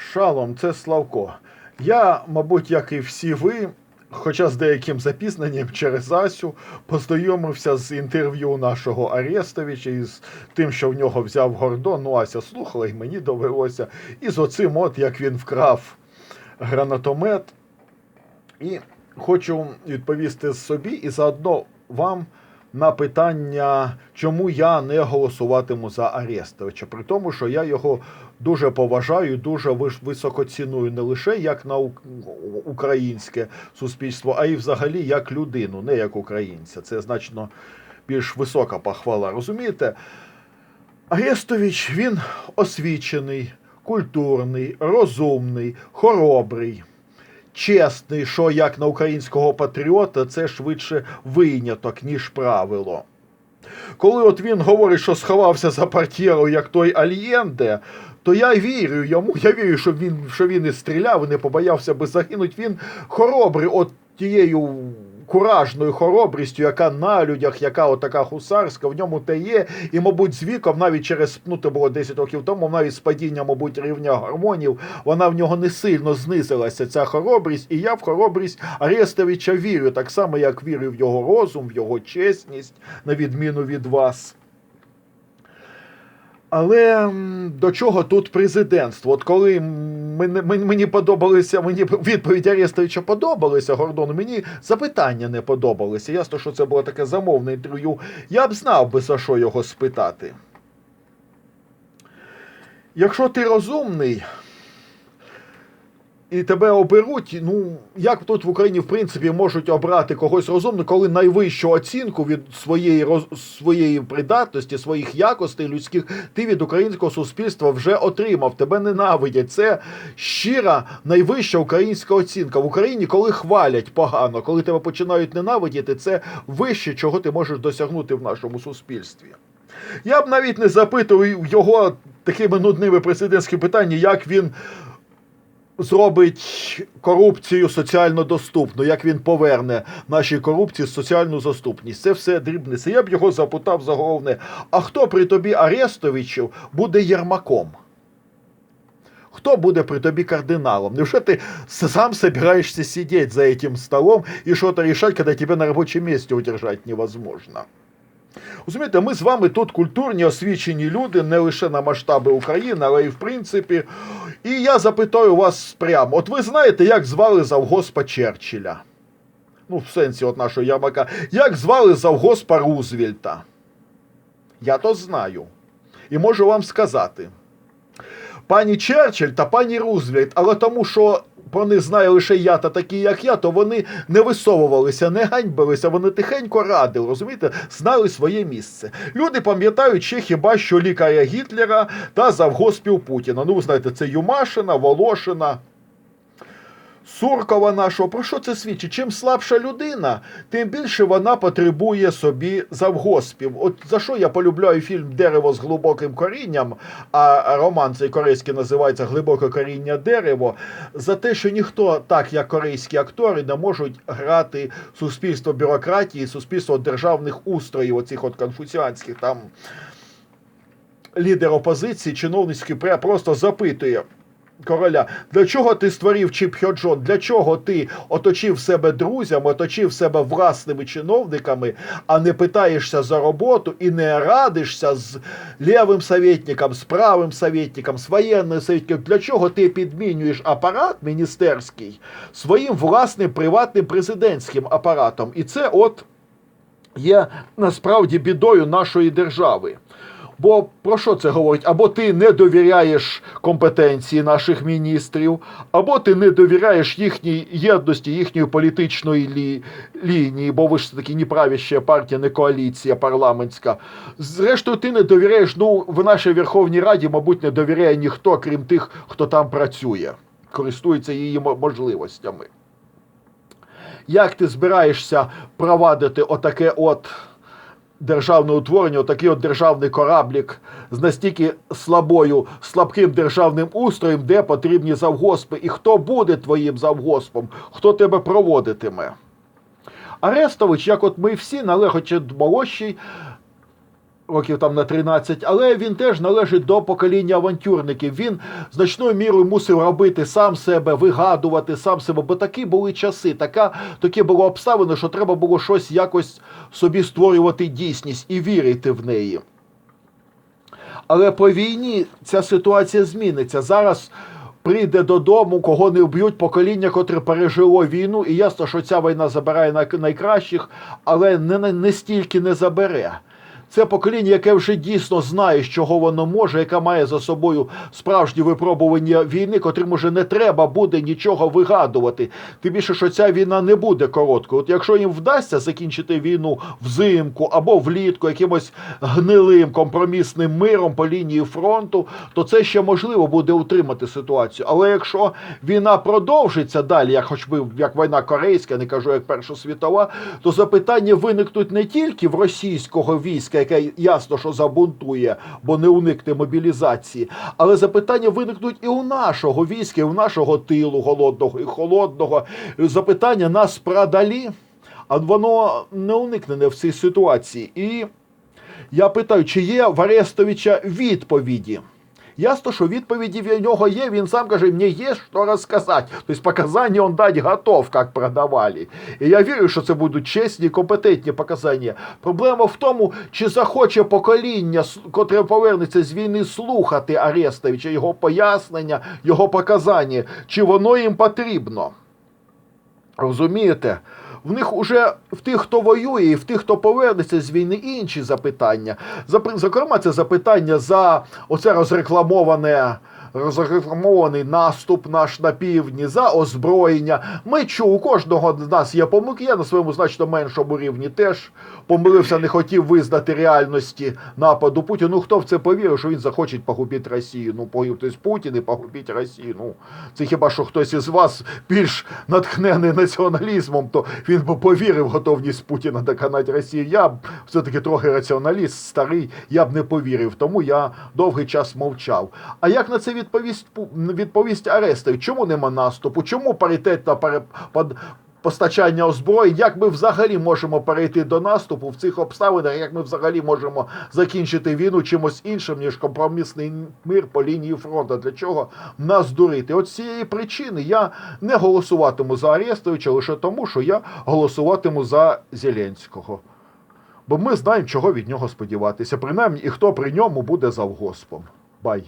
Шалом, це Славко. Я, мабуть, як і всі ви, хоча з деяким запізненням через Асю, познайомився з інтерв'ю нашого Арестовича і з тим, що в нього взяв Гордон. Ну, Ася слухала, і мені довелося. І з оцим, от як він вкрав гранатомет. І хочу відповісти собі і заодно вам на питання, чому я не голосуватиму за Арестовича. При тому, що я його дуже поважаю, дуже високо ціную не лише як на українське суспільство, а й взагалі як людину, не як українця. Це значно більш висока похвала. Розумієте? Арестович він освічений, культурний, розумний, хоробрий чесний, що як на українського патріота, це швидше виняток, ніж правило. Коли от він говорить, що сховався за парт'єру, як той Альєнде, то я вірю йому, я вірю, що він, що він і стріляв, і не побоявся би загинути. Він хоробрий от тією куражною хоробрістю, яка на людях, яка отака така гусарська, в ньому те є. І, мабуть, з віком, навіть через, ну, це було 10 років тому, навіть з падінням, мабуть, рівня гормонів, вона в нього не сильно знизилася, ця хоробрість. І я в хоробрість Арестовича вірю, так само, як вірю в його розум, в його чесність, на відміну від вас. Але до чого тут президентство? От коли мені, мені, подобалися, мені відповідь Арестовича подобалися Гордону, мені запитання не подобалися. Ясно, що це було таке замовне інтерв'ю. Я б знав би за що його спитати. Якщо ти розумний і тебе оберуть, ну як тут в Україні в принципі можуть обрати когось розумного, коли найвищу оцінку від своєї роз- своєї придатності, своїх якостей людських ти від українського суспільства вже отримав. Тебе ненавидять. Це щира найвища українська оцінка в Україні, коли хвалять погано, коли тебе починають ненавидіти, це вище, чого ти можеш досягнути в нашому суспільстві. Я б навіть не запитував його такими нудними президентськими питаннями, як він зробить корупцію соціально доступну, як він поверне нашій корупції соціальну доступність. Це все дрібниці. Я б його запитав за головне, а хто при тобі Арестовичів буде Єрмаком? Хто буде при тобі кардиналом? Невже ти сам собираешься сидеть за этим столом и что-то решать, когда тебя на рабочем месте удержать невозможно? Розумієте, ми з вами тут культурні, освічені люди, не лише на масштаби України, але й в принципі. І я запитаю вас прямо: от ви знаєте, як звали завгоспа Черчилля? Ну, в сенсі от нашого Ярмака. Як звали завгоспа Рузвельта? Я то знаю. І можу вам сказати. Пані Черчилль та пані Рузвельт, але тому, що про них знає лише я та такі, як я, то вони не висовувалися, не ганьбилися, вони тихенько радили, розумієте, знали своє місце. Люди пам'ятають ще хіба що лікаря Гітлера та завгоспів Путіна. Ну, ви знаєте, це Юмашина, Волошина. Суркова нашого, про що це свідчить? Чим слабша людина, тим більше вона потребує собі завгоспів. От за що я полюбляю фільм Дерево з глибоким корінням, а роман цей корейський називається Глибоке коріння дерево. За те, що ніхто, так як корейські актори, не можуть грати суспільство бюрократії, суспільство державних устроїв, оцих от конфуціанських там лідер опозиції, чиновницький просто запитує короля, для чого ти створив Чіп Хьоджон? Для чого ти оточив себе друзями, оточив себе власними чиновниками, а не питаєшся за роботу і не радишся з лівим советником, з правим советником, з воєнним советником? Для чого ти підмінюєш апарат міністерський своїм власним приватним президентським апаратом? І це от є насправді бідою нашої держави. Бо про що це говорить? Або ти не довіряєш компетенції наших міністрів, або ти не довіряєш їхній єдності, їхньої політичної лі... лінії, бо ви ж таки не правяща партія, не коаліція парламентська. Зрештою, ти не довіряєш. Ну, в нашій Верховній Раді, мабуть, не довіряє ніхто, крім тих, хто там працює, користується її можливостями. Як ти збираєшся провадити отаке от державне утворення, отакий от державний кораблік з настільки слабою, слабким державним устроєм, де потрібні завгоспи, і хто буде твоїм завгоспом, хто тебе проводитиме. Арестович, як от ми всі, належачи молодшій років там на 13, але він теж належить до покоління авантюрників. Він значною мірою мусив робити сам себе, вигадувати сам себе, бо такі були часи, така, такі були обставини, що треба було щось якось собі створювати дійсність і вірити в неї. Але по війні ця ситуація зміниться. Зараз прийде додому, кого не вб'ють покоління, котре пережило війну, і ясно, що ця війна забирає най- найкращих, але не, не стільки не забере. Це покоління, яке вже дійсно знає, з чого воно може, яке має за собою справжні випробування війни, котрим уже не треба буде нічого вигадувати. Тим більше, що ця війна не буде короткою. От якщо їм вдасться закінчити війну взимку або влітку, якимось гнилим компромісним миром по лінії фронту, то це ще можливо буде утримати ситуацію. Але якщо війна продовжиться далі, як хоч би як війна корейська, не кажу як Перша світова, то запитання виникнуть не тільки в російського війська, яке ясно, що забунтує, бо не уникне мобілізації, але запитання виникнуть і у нашого війська, і у нашого тилу голодного і холодного. Запитання нас продалі, а воно не уникне в цій ситуації. І я питаю, чи є в Арестовича відповіді? Ясно, що відповіді в нього є. Він сам каже, мені є що розказати. Тобто показання він дати готов, як продавали. І я вірю, що це будуть чесні, компетентні показання. Проблема в тому, чи захоче покоління, котре повернеться з війни, слухати Арестовича, його пояснення, його показання, чи воно їм потрібно. Розумієте? В них уже в тих, хто воює, і в тих, хто повернеться з війни, інші запитання. Зокрема, це запитання за оце розрекламоване. Розрекламований наступ наш на півдні за озброєння. Ми чу, у кожного з нас є помилки. Я на своєму значно меншому рівні теж помилився, не хотів визнати реальності нападу Путіна. Ну хто в це повірив, що він захоче погубити Росію? Ну, погубити Путін і погубити Росію. Ну це хіба що хтось із вас більш натхнений націоналізмом, то він би повірив готовність Путіна доконати Росію. Я б все-таки трохи раціоналіст, старий, я б не повірив, тому я довгий час мовчав. А як на це відповість відповість Арестович? Чому нема наступу? Чому паритетна пере... под- Постачання озброєнь, як ми взагалі можемо перейти до наступу в цих обставинах, як ми взагалі можемо закінчити війну чимось іншим, ніж компромісний мир по лінії фронту. Для чого нас дурити? От цієї причини я не голосуватиму за Арестовича лише тому, що я голосуватиму за Зеленського. Бо ми знаємо, чого від нього сподіватися. Принаймні, і хто при ньому буде завгоспом. Бай.